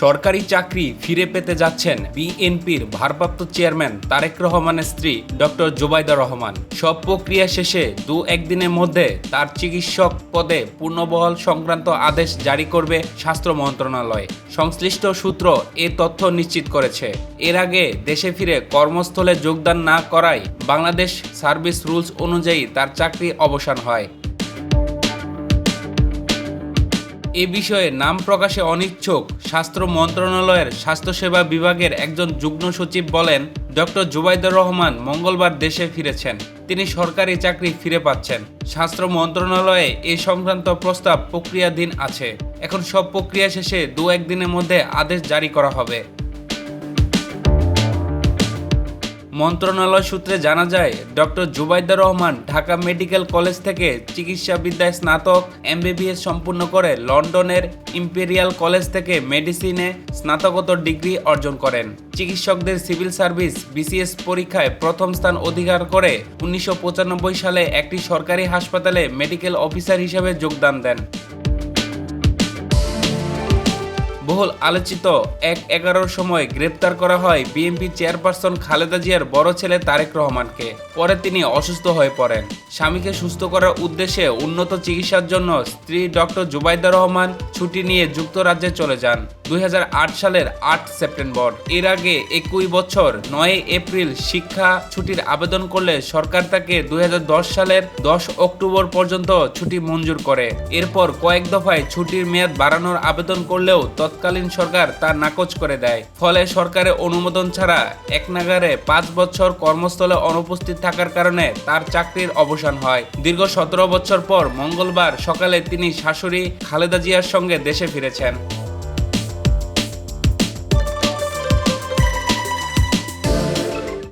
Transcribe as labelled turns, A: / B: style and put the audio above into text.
A: সরকারি চাকরি ফিরে পেতে যাচ্ছেন বিএনপির ভারপ্রাপ্ত চেয়ারম্যান তারেক রহমানের স্ত্রী ডক্টর জুবাইদা রহমান। সব প্রক্রিয়া শেষে দু একদিনের মধ্যে তার চিকিৎসক পদে পূর্ণবহাল সংক্রান্ত আদেশ জারি করবে স্বাস্থ্য মন্ত্রণালয়। সংশ্লিষ্ট সূত্র এ তথ্য নিশ্চিত করেছে। এর আগে দেশে ফিরে কর্মস্থলে যোগদান না করায় বাংলাদেশ সার্ভিস রুলস অনুযায়ী তার চাকরি অবসান হয়। এ বিষয়ে নাম প্রকাশে অনিচ্ছুক স্বাস্থ্য মন্ত্রণালয়ের স্বাস্থ্যসেবা বিভাগের একজন যুগ্ম সচিব বলেন, ডক্টর জুবাইদুর রহমান মঙ্গলবার দেশে ফিরেছেন। তিনি সরকারি চাকরি ফিরে পাচ্ছেন। স্বাস্থ্য মন্ত্রণালয়ে এ সংক্রান্ত প্রস্তাব প্রক্রিয়াধীন আছে। এখন সব প্রক্রিয়া শেষে দু একদিনের মধ্যে আদেশ জারি করা হবে। মন্ত্রণালয় সূত্রে জানা যায়, doctor Zubaidur Rahman Dhaka medical college থেকে চিকিৎসাবিদ্যায় স্নাতক, এমবিবিএস সম্পূর্ণ করে লন্ডনের ইম্পেরিয়াল কলেজ থেকে মেডিসিনে স্নাতকোত্তর ডিগ্রি অর্জন করেন। চিকিৎসকদের সিভিল সার্ভিস বিসিএস পরীক্ষায় প্রথম স্থান অধিকার করে উনিশশো পঁচানব্বই সালে একটি সরকারি হাসপাতালে মেডিকেল অফিসার হিসেবে যোগদান দেন। বহুল আলোচিত এক এগারোর সময় গ্রেপ্তার করা হয় বিএনপি চেয়ারপারসন খালেদা জিয়ার বড় ছেলে তারেক রহমানকে। পরে তিনি অসুস্থ হয়ে পড়েন। স্বামীকে সুস্থ করার উদ্দেশ্যে উন্নত চিকিৎসার জন্য স্ত্রী ডক্টর জুবাইদা রহমান ছুটি নিয়ে যুক্তরাজ্যে চলে যান দুই হাজার আট সালের আট সেপ্টেম্বর। এর আগে একই বছর নয় এপ্রিল শিক্ষা ছুটির আবেদন করলে সরকার তাকে দুই হাজার দশ সালের দশ অক্টোবর পর্যন্ত ছুটি মঞ্জুর করে। এরপর কয়েক দফায় ছুটির মেয়াদ বাড়ানোর আবেদন করলেও তৎকালীন সরকার তা নাকচ করে দেয়। ফলে সরকারের অনুমোদন ছাড়া এক নাগারে পাঁচ বছর কর্মস্থলে অনুপস্থিত থাকার কারণে তার চাকরির অবসান হয়। দীর্ঘ সতেরো বছর পর মঙ্গলবার সকালে তিনি শাশুড়ি খালেদা জিয়ার সঙ্গে দেশে ফিরেছেন।